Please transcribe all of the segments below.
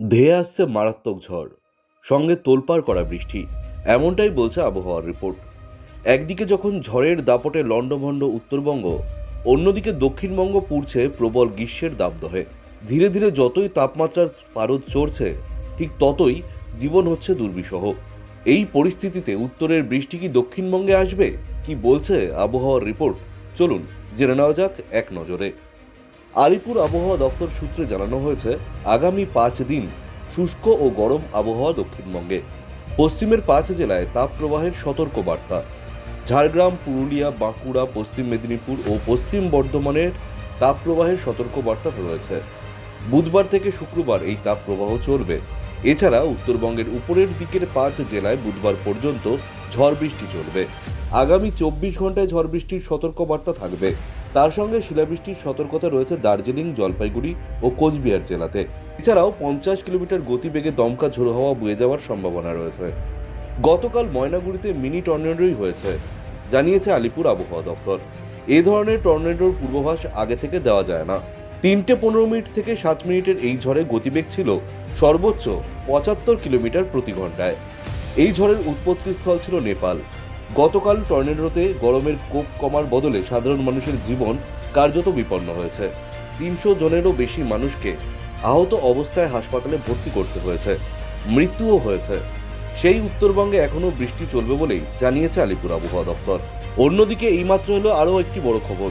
ধেয়ে আসছে মারাত্মক ঝড়। সঙ্গে তোলপাড় করা বৃষ্টি। এমনটাই বলছে আবহাওয়ার রিপোর্ট। একদিকে যখন ঝড়ের দাপটে লণ্ডভণ্ড উত্তরবঙ্গ, অন্যদিকে দক্ষিণবঙ্গ পুড়ছে প্রবল গ্রীষ্মের দাবদহে ধীরে ধীরে যতই তাপমাত্রার পারদ চড়ছে, ঠিক ততই জীবন হচ্ছে দুর্বিষহ। এই পরিস্থিতিতে উত্তরের বৃষ্টি কি দক্ষিণবঙ্গে আসবে? কি বলছে আবহাওয়ার রিপোর্ট? চলুন জেনে নেওয়া যাক এক নজরে। আলিপুর আবহাওয়া দপ্তর সূত্রে জানানো হয়েছে, আগামী পাঁচ দিন শুষ্ক ও গরম আবহাওয়া দক্ষিণবঙ্গে। পশ্চিমের পাঁচ জেলায় তাপপ্রবাহের সতর্ক বার্তা ঝাড়গ্রাম, পুরুলিয়া, বাঁকুড়া, পশ্চিম মেদিনীপুর ও পশ্চিম বর্ধমানের তাপপ্রবাহের সতর্ক বার্তা রয়েছে। বুধবার থেকে শুক্রবার এই তাপপ্রবাহ চলবে। এছাড়া উত্তরবঙ্গের উপরের দিকের পাঁচ জেলায় বুধবার পর্যন্ত ঝড় বৃষ্টি চলবে। আগামী চব্বিশ ঘন্টায় ঝড় বৃষ্টির সতর্ক বার্তা থাকবে। তার সঙ্গে শিলাবৃষ্টির সতর্কতা রয়েছে দার্জিলিং, জলপাইগুড়ি ও কোচবিহার জেলাতে। এছাড়াও পঞ্চাশ কিলোমিটার গতিবেগে দমকা ঝোড়ো হাওয়া বয়ে যাওয়ার সম্ভাবনা রয়েছে। গতকাল ময়নাগুড়িতে মিনি টর্নেডোই হয়েছে, জানিয়েছে আলিপুর আবহাওয়া দপ্তর। এ ধরনের টর্নেডোর পূর্বাভাস আগে থেকে দেওয়া যায় না। তিনটে পনেরো মিনিট থেকে সাত মিনিটের এই ঝড়ে গতিবেগ ছিল সর্বোচ্চ পঁচাত্তর কিলোমিটার প্রতি ঘন্টায়। এই ঝড়ের উৎপত্তিস্থল ছিল নেপাল। গতকাল টর্নেডোতে গরমের কোপ কমার বদলে সাধারণ মানুষের জীবন কার্যত বিপন্ন হয়েছে। তিনশো জনেরও বেশি মানুষকে আহত অবস্থায় হাসপাতালে ভর্তি করতে হয়েছে। মৃত্যুও হয়েছে। সেই উত্তরবঙ্গে এখনও বৃষ্টি চলবে বলেই জানিয়েছে আলিপুর আবহাওয়া দপ্তর। অন্যদিকে এইমাত্র হলো আরও একটি বড় খবর।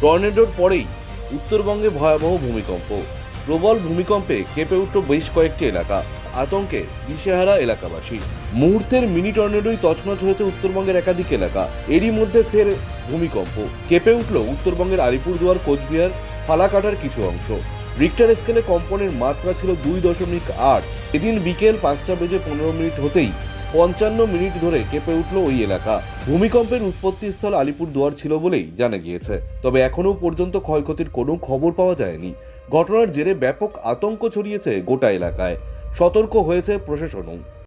টর্নেডোর পরেই উত্তরবঙ্গে ভয়াবহ ভূমিকম্প। প্রবল ভূমিকম্পে কেঁপে উঠল বেশ কয়েকটি এলাকা। আতঙ্কে দিশেহারা এলাকাবাসী। মুহূর্তের মিনি টর্নেডোই তছনছ হয়েছে উত্তরবঙ্গের একাধিক এলাকা। এরই মধ্যে ফের ভূমিকম্প। কেঁপে উঠল উত্তরবঙ্গের আলিপুরদুয়ার, কোচবিহার, ফালাকাটার কিছু অংশ। রিক্টার স্কেলে কম্পনের মাত্রা ছিল দুই দশমিক আট। এদিন বিকেল পাঁচটা বেজে পনেরো মিনিট হতেই পঞ্চান্ন মিনিট ধরে কেঁপে উঠল ওই এলাকা। ভূমিকম্পের উৎপত্তিস্থল আলিপুরদুয়ার ছিল বলেই জানা গিয়েছে। তবে এখনও পর্যন্ত ক্ষয়ক্ষতির কোনো খবর পাওয়া যায়নি। ঘটনার জেরে ব্যাপক আতঙ্ক ছড়িয়েছে গোটা এলাকায়। সতর্ক হয়েছে প্রশাসনও।